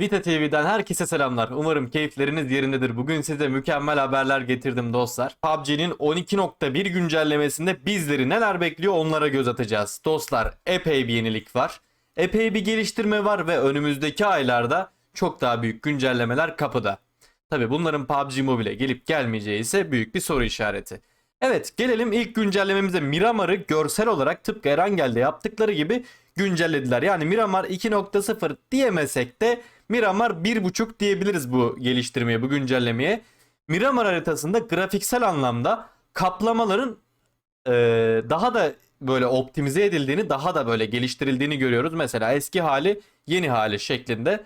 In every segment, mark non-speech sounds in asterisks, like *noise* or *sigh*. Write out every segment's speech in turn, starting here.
Vita TV'den herkese selamlar. Umarım keyifleriniz yerindedir. Bugün size mükemmel haberler getirdim dostlar. PUBG'nin 12.1 güncellemesinde bizleri neler bekliyor onlara göz atacağız. Dostlar epey bir yenilik var. Epey bir geliştirme var ve önümüzdeki aylarda çok daha büyük güncellemeler kapıda. Tabi bunların PUBG Mobile'e gelip gelmeyeceği ise büyük bir soru işareti. Evet gelelim ilk güncellememize Miramar'ı görsel olarak tıpkı Erangel'de yaptıkları gibi güncellediler. Yani Miramar 2.0 diyemesek de Miramar 1.5 diyebiliriz bu geliştirmeye, bu güncellemeye. Miramar haritasında grafiksel anlamda kaplamaların e, daha da böyle optimize edildiğini, daha da böyle geliştirildiğini görüyoruz. Mesela eski hali, yeni hali şeklinde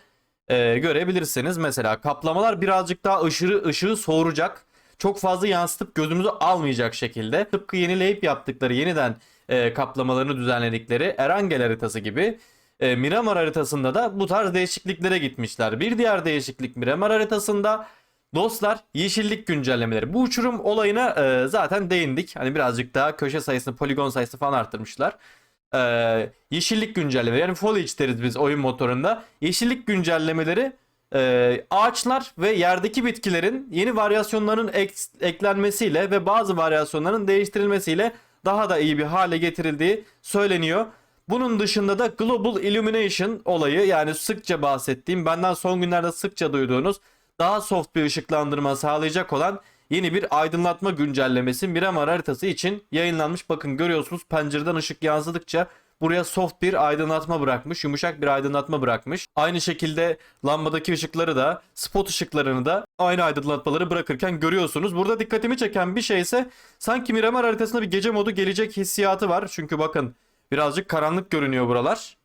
e, görebilirsiniz. Mesela kaplamalar birazcık daha ışığı, ışığı soğuracak. Çok fazla yansıtıp gözümüzü almayacak şekilde. Tıpkı yenileyip yaptıkları, yeniden e, kaplamalarını düzenledikleri Erangel haritası gibi e, Miramar haritasında da bu tarz değişikliklere gitmişler. Bir diğer değişiklik Miramar haritasında dostlar yeşillik güncellemeleri. Bu uçurum olayına e, zaten değindik. Hani birazcık daha köşe sayısını, poligon sayısını falan arttırmışlar. E, yeşillik güncellemeleri yani foliage deriz biz oyun motorunda. Yeşillik güncellemeleri e, ağaçlar ve yerdeki bitkilerin yeni varyasyonların ek- eklenmesiyle ve bazı varyasyonların değiştirilmesiyle daha da iyi bir hale getirildiği söyleniyor. Bunun dışında da Global Illumination olayı yani sıkça bahsettiğim benden son günlerde sıkça duyduğunuz daha soft bir ışıklandırma sağlayacak olan yeni bir aydınlatma güncellemesi Miramar haritası için yayınlanmış. Bakın görüyorsunuz pencereden ışık yansıdıkça buraya soft bir aydınlatma bırakmış, yumuşak bir aydınlatma bırakmış. Aynı şekilde lambadaki ışıkları da, spot ışıklarını da aynı aydınlatmaları bırakırken görüyorsunuz. Burada dikkatimi çeken bir şey ise sanki Miramar haritasında bir gece modu gelecek hissiyatı var. Çünkü bakın birazcık karanlık görünüyor buralar.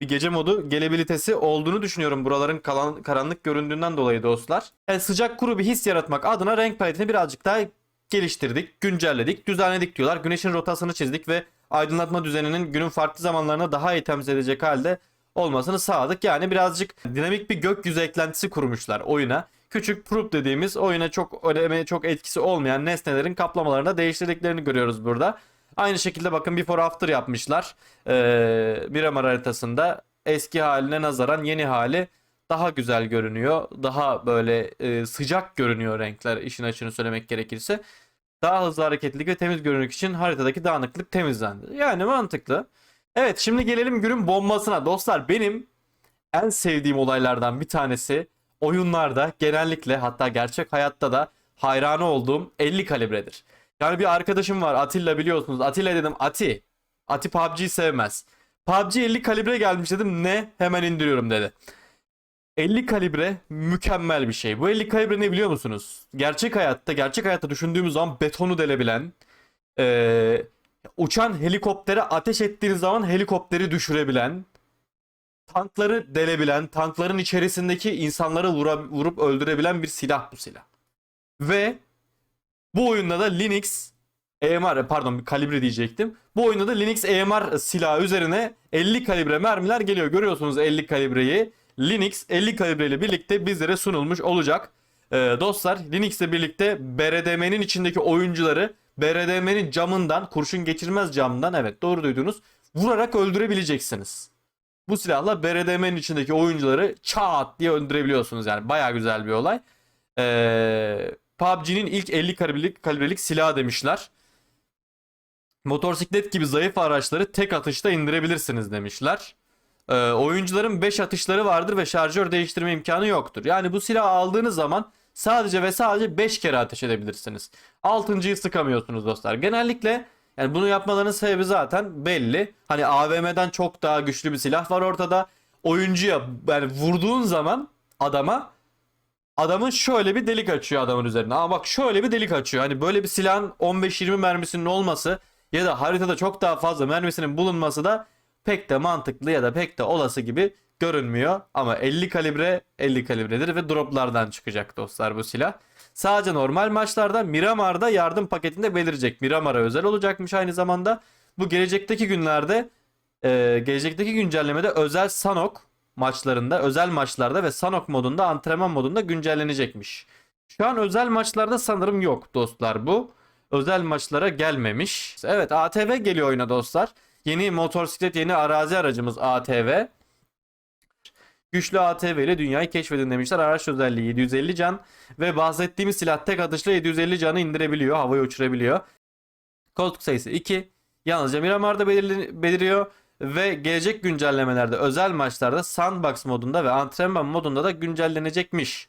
Bir gece modu gelebilitesi olduğunu düşünüyorum buraların kalan, karanlık göründüğünden dolayı dostlar. Yani sıcak kuru bir his yaratmak adına renk paletini birazcık daha geliştirdik, güncelledik, düzenledik diyorlar. Güneşin rotasını çizdik ve aydınlatma düzeninin günün farklı zamanlarına daha iyi temsil edecek halde olmasını sağladık. Yani birazcık dinamik bir gökyüzü eklentisi kurmuşlar oyuna. Küçük prop dediğimiz oyuna çok öneme çok etkisi olmayan nesnelerin kaplamalarını değiştirdiklerini görüyoruz burada. Aynı şekilde bakın before after yapmışlar. Ee, Miramar haritasında eski haline nazaran yeni hali daha güzel görünüyor. Daha böyle e, sıcak görünüyor renkler işin açığını söylemek gerekirse. Daha hızlı hareketlilik ve temiz görünük için haritadaki dağınıklık temizlendi. Yani mantıklı. Evet şimdi gelelim günün bombasına. Dostlar benim en sevdiğim olaylardan bir tanesi oyunlarda genellikle hatta gerçek hayatta da hayranı olduğum 50 kalibredir. Yani bir arkadaşım var Atilla biliyorsunuz. Atilla dedim Ati. Ati PUBG'yi sevmez. PUBG 50 kalibre gelmiş dedim ne? Hemen indiriyorum dedi. 50 kalibre mükemmel bir şey. Bu 50 kalibre ne biliyor musunuz? Gerçek hayatta, gerçek hayatta düşündüğümüz zaman betonu delebilen, eee, uçan helikoptere ateş ettiğiniz zaman helikopteri düşürebilen, tankları delebilen, tankların içerisindeki insanları vura- vurup öldürebilen bir silah bu silah. Ve bu oyunda da Linux AMR pardon kalibre diyecektim. Bu oyunda da Linux AMR silahı üzerine 50 kalibre mermiler geliyor. Görüyorsunuz 50 kalibreyi. Linux 50 kalibre ile birlikte bizlere sunulmuş olacak. Ee, dostlar Linux ile birlikte BRDM'nin içindeki oyuncuları BRDM'nin camından kurşun geçirmez camdan evet doğru duydunuz vurarak öldürebileceksiniz. Bu silahla BRDM'nin içindeki oyuncuları çat diye öldürebiliyorsunuz yani baya güzel bir olay. Ee, PUBG'nin ilk 50 kalibrelik, kalibrelik silahı demişler. Motosiklet gibi zayıf araçları tek atışta indirebilirsiniz demişler. Ee, oyuncuların 5 atışları vardır ve şarjör değiştirme imkanı yoktur. Yani bu silahı aldığınız zaman sadece ve sadece 5 kere ateş edebilirsiniz. 6.yı sıkamıyorsunuz dostlar. Genellikle yani bunu yapmalarının sebebi zaten belli. Hani AVM'den çok daha güçlü bir silah var ortada. Oyuncuya yani vurduğun zaman adama adamın şöyle bir delik açıyor adamın üzerine. Ama bak şöyle bir delik açıyor. Hani böyle bir silahın 15-20 mermisinin olması ya da haritada çok daha fazla mermisinin bulunması da pek de mantıklı ya da pek de olası gibi görünmüyor. Ama 50 kalibre 50 kalibredir ve droplardan çıkacak dostlar bu silah. Sadece normal maçlarda Miramar'da yardım paketinde belirecek. Miramar'a özel olacakmış aynı zamanda. Bu gelecekteki günlerde e, gelecekteki güncellemede özel Sanok maçlarında, özel maçlarda ve Sanok modunda, antrenman modunda güncellenecekmiş. Şu an özel maçlarda sanırım yok dostlar bu. Özel maçlara gelmemiş. Evet ATV geliyor oyuna dostlar. Yeni motosiklet, yeni arazi aracımız ATV. Güçlü ATV ile dünyayı keşfedin demişler. Araç özelliği 750 can ve bahsettiğimiz silah tek atışla 750 canı indirebiliyor, havaya uçurabiliyor. Koltuk sayısı 2. Yalnızca Miramar'da beliriyor ve gelecek güncellemelerde özel maçlarda Sandbox modunda ve antrenman modunda da güncellenecekmiş.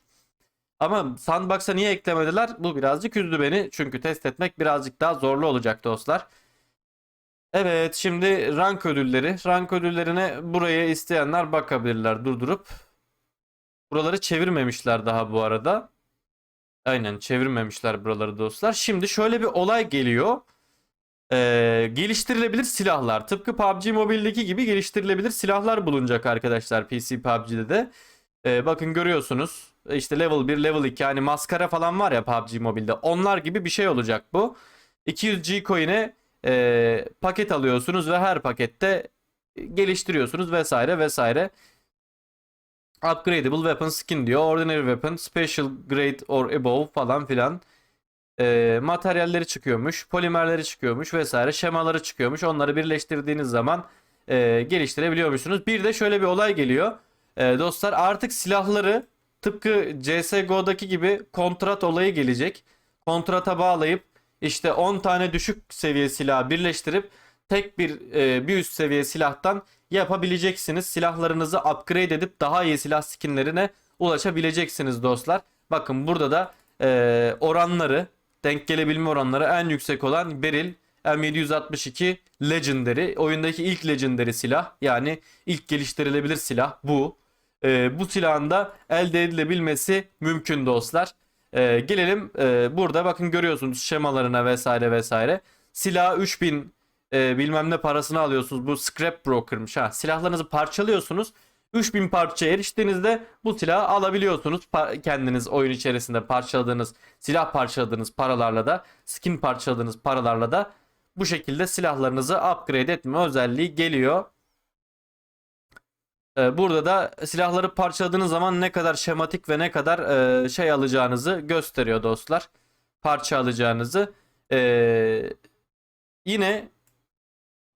Ama Sandbox'a niye eklemediler? Bu birazcık üzdü beni. Çünkü test etmek birazcık daha zorlu olacak dostlar. Evet şimdi rank ödülleri. Rank ödüllerine buraya isteyenler bakabilirler durdurup. Buraları çevirmemişler daha bu arada. Aynen çevirmemişler buraları dostlar. Şimdi şöyle bir olay geliyor. Ee, geliştirilebilir silahlar. Tıpkı PUBG Mobile'deki gibi geliştirilebilir silahlar bulunacak arkadaşlar PC PUBG'de de. Ee, bakın görüyorsunuz. İşte level 1, level 2 hani maskara falan var ya PUBG Mobile'de. Onlar gibi bir şey olacak bu. 200 G coin'e e, paket alıyorsunuz ve her pakette geliştiriyorsunuz vesaire vesaire. Upgradable weapon skin diyor. Ordinary weapon, special grade or above falan filan. E, materyalleri çıkıyormuş, polimerleri çıkıyormuş vesaire, şemaları çıkıyormuş. Onları birleştirdiğiniz zaman e, geliştirebiliyormuşsunuz. Bir de şöyle bir olay geliyor. E, dostlar artık silahları tıpkı CSGO'daki gibi kontrat olayı gelecek. Kontrata bağlayıp işte 10 tane düşük seviye silah birleştirip tek bir e, bir üst seviye silahtan yapabileceksiniz. Silahlarınızı upgrade edip daha iyi silah skinlerine ulaşabileceksiniz dostlar. Bakın burada da e, oranları denk gelebilme oranları en yüksek olan Beryl M762 Legendary. Oyundaki ilk Legendary silah yani ilk geliştirilebilir silah bu. E, bu silahın da elde edilebilmesi mümkün dostlar. E, gelelim e, burada bakın görüyorsunuz şemalarına vesaire vesaire. Silah 3000 e, bilmem ne parasını alıyorsunuz. Bu scrap broker'mış ha. Silahlarınızı parçalıyorsunuz. 3000 parçaya eriştiğinizde bu silahı alabiliyorsunuz. Pa- kendiniz oyun içerisinde parçaladığınız, silah parçaladığınız paralarla da, skin parçaladığınız paralarla da bu şekilde silahlarınızı upgrade etme özelliği geliyor. Ee, Burada da silahları parçaladığınız zaman ne kadar şematik ve ne kadar e, şey alacağınızı gösteriyor dostlar. Parça alacağınızı. Ee, yine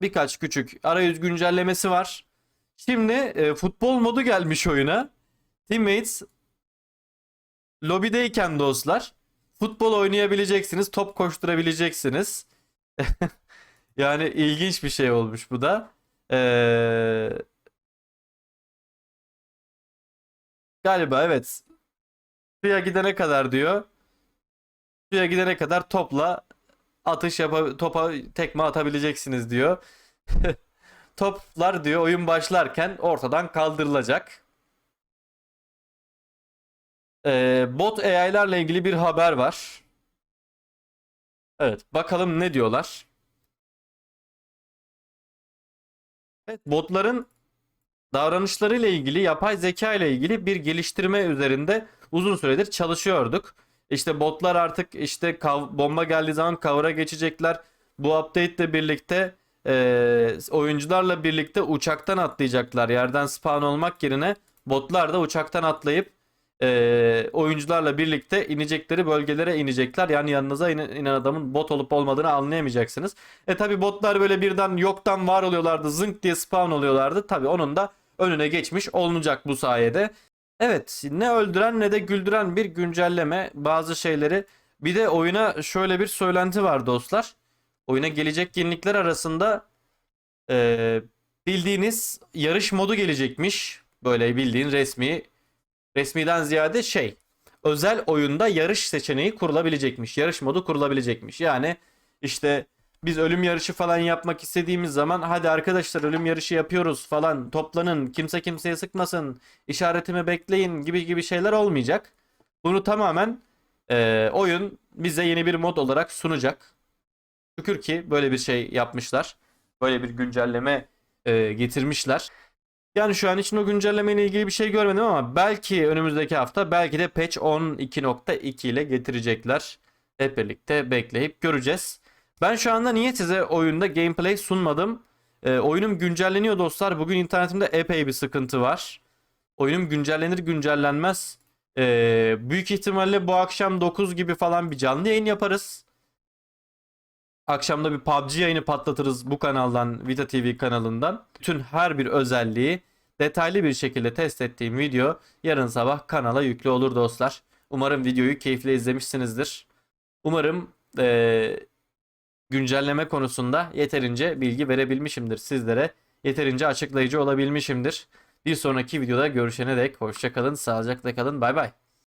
birkaç küçük arayüz güncellemesi var. Şimdi e, futbol modu gelmiş oyuna. Teammates lobideyken dostlar futbol oynayabileceksiniz, top koşturabileceksiniz. *laughs* Yani ilginç bir şey olmuş bu da. Ee, galiba evet. Suya gidene kadar diyor. Suya gidene kadar topla atış yapa topa tekme atabileceksiniz diyor. *laughs* Toplar diyor oyun başlarken ortadan kaldırılacak. Ee, bot AI'larla ilgili bir haber var. Evet, bakalım ne diyorlar. Evet, botların davranışlarıyla ilgili, yapay zeka ile ilgili bir geliştirme üzerinde uzun süredir çalışıyorduk. İşte botlar artık işte bomba geldiği zaman cover'a geçecekler. Bu update ile birlikte e, oyuncularla birlikte uçaktan atlayacaklar. Yerden spawn olmak yerine botlar da uçaktan atlayıp e, oyuncularla birlikte inecekleri bölgelere inecekler. Yani yanınıza inen, inen adamın bot olup olmadığını anlayamayacaksınız. E tabi botlar böyle birden yoktan var oluyorlardı. Zınk diye spawn oluyorlardı. Tabi onun da önüne geçmiş olunacak bu sayede. Evet ne öldüren ne de güldüren bir güncelleme bazı şeyleri. Bir de oyuna şöyle bir söylenti var dostlar. Oyuna gelecek yenilikler arasında e, bildiğiniz yarış modu gelecekmiş. Böyle bildiğin resmi resmiden ziyade şey özel oyunda yarış seçeneği kurulabilecekmiş. Yarış modu kurulabilecekmiş. Yani işte biz ölüm yarışı falan yapmak istediğimiz zaman hadi arkadaşlar ölüm yarışı yapıyoruz falan toplanın kimse kimseye sıkmasın işaretimi bekleyin gibi gibi şeyler olmayacak. Bunu tamamen e, oyun bize yeni bir mod olarak sunacak. Şükür ki böyle bir şey yapmışlar. Böyle bir güncelleme e, getirmişler. Yani şu an için o güncellemeyle ilgili bir şey görmedim ama belki önümüzdeki hafta belki de patch 12.2 ile getirecekler. Hep birlikte bekleyip göreceğiz. Ben şu anda niye size oyunda gameplay sunmadım? Ee, oyunum güncelleniyor dostlar. Bugün internetimde epey bir sıkıntı var. Oyunum güncellenir güncellenmez. Ee, büyük ihtimalle bu akşam 9 gibi falan bir canlı yayın yaparız. Akşamda bir PUBG yayını patlatırız bu kanaldan, Vita TV kanalından. Bütün her bir özelliği detaylı bir şekilde test ettiğim video yarın sabah kanala yüklü olur dostlar. Umarım videoyu keyifle izlemişsinizdir. Umarım eee, güncelleme konusunda yeterince bilgi verebilmişimdir sizlere. Yeterince açıklayıcı olabilmişimdir. Bir sonraki videoda görüşene dek hoşça kalın, sağlıcakla kalın. Bay bay.